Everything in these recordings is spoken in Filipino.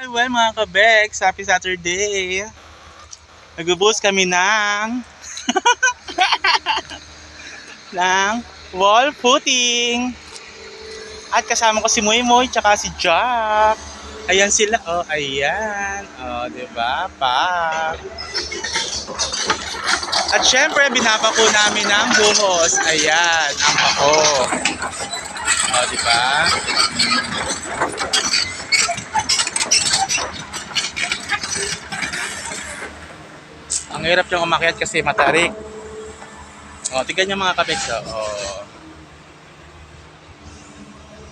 Well, mga kabex, happy Saturday. Nagubos kami ng ng wall footing. At kasama ko si Moy Moy tsaka si Jack. Ayan sila. Oh, ayan. Oh, 'di ba? Pa. At syempre, binabako namin ng buhos. Ayan, ang bako. Oh, 'di ba? Ang hirap yung umakyat kasi matarik. O, tignan nyo mga kabeks. O,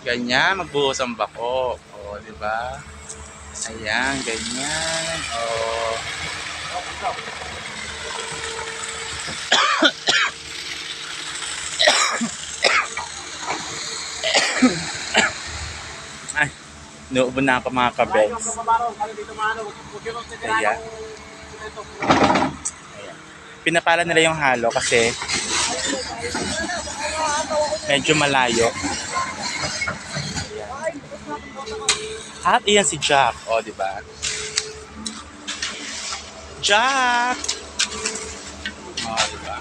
ganyan, magbuhos ang bako. O, di ba? Ayan, ganyan. O, ay, nuubo na ako mga kabeks. Kaya, pinapala nila yung halo kasi medyo malayo. Ayan. At iyan si Jack, o di ba? Jack! O, di ba?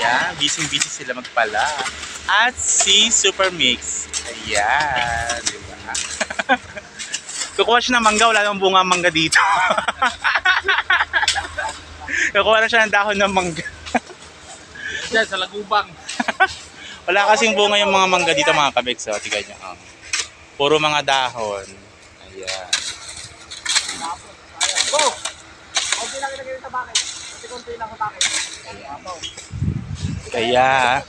Ayan, busy-busy sila magpala. At si Super Mix. Ayan, di ba? Kukuha siya ng mangga, wala namang bunga mangga dito. Kukuha na siya ng dahon ng mangga. Diyan sa Lagubang. Wala kasing bunga yung mga mangga dito mga kabeks. So, tignan nyo. Oh. Puro mga dahon. Ayan. Go! Konti lang ilagay sa bakit. Kasi konti lang sa bakit. Kaya,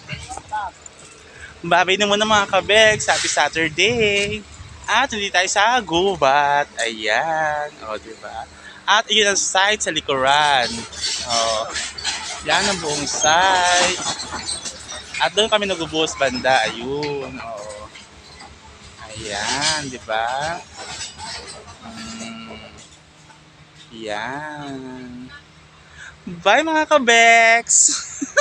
babay na muna mga kabeks. Happy Saturday. At hindi tayo sa gubat. Ayan. O, di ba? At yun ang site sa likuran. O, yan ang buong site. At doon kami nagubuhos banda. Ayun. O. Ayan, di ba? Mm. Yan. Bye mga kabeks!